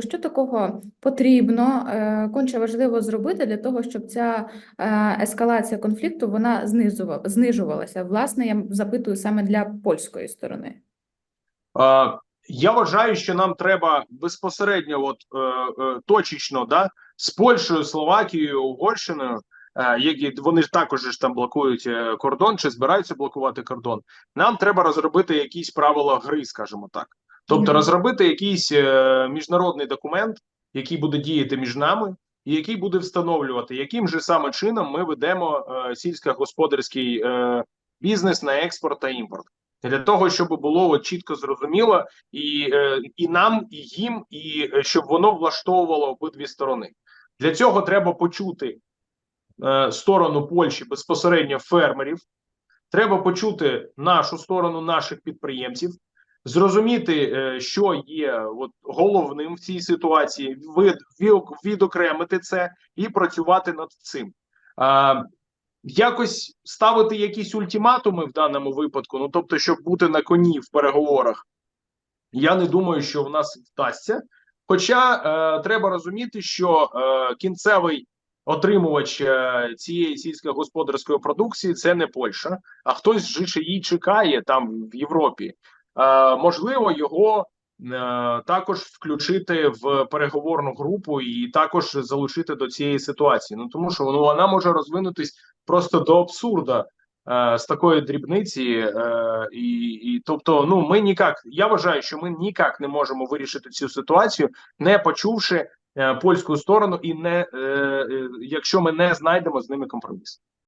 Що такого потрібно, е, конче важливо зробити для того, щоб ця е, ескалація конфлікту вона знижувалася? Власне, я запитую саме для польської сторони. Е, Я вважаю, що нам треба безпосередньо, от е, е, точечно, да, з Польщею, Словакією, Угорщиною, е, які вони ж також ж там блокують е, кордон чи збираються блокувати кордон. Нам треба розробити якісь правила гри, скажімо так. Тобто розробити якийсь е, міжнародний документ, який буде діяти між нами, і який буде встановлювати, яким же саме чином ми ведемо е, сільськогосподарський е, бізнес на експорт та імпорт. Для того щоб було от чітко зрозуміло і, е, і нам, і їм, і щоб воно влаштовувало обидві сторони. Для цього треба почути е, сторону Польщі безпосередньо фермерів. Треба почути нашу сторону наших підприємців, зрозуміти, е, що є от, головним в цій ситуації, від, відокремити це і працювати над цим. А, якось ставити якісь ультиматуми в даному випадку, ну тобто, щоб бути на коні в переговорах, я не думаю, що в нас вдасться. Хоча е, треба розуміти, що е, кінцевий отримувач е, цієї сільськогосподарської продукції це не Польща, а хтось же її чекає там в Європі. Е, можливо, його е, також включити в переговорну групу і також залучити до цієї ситуації. Ну тому що ну, вона може розвинутись просто до абсурда е, з такої дрібниці, і, і тобто, ну ми ніяк, я вважаю, що ми ніяк не можемо вирішити цю ситуацію, не почувши польську сторону, і не якщо ми не знайдемо з ними компроміс.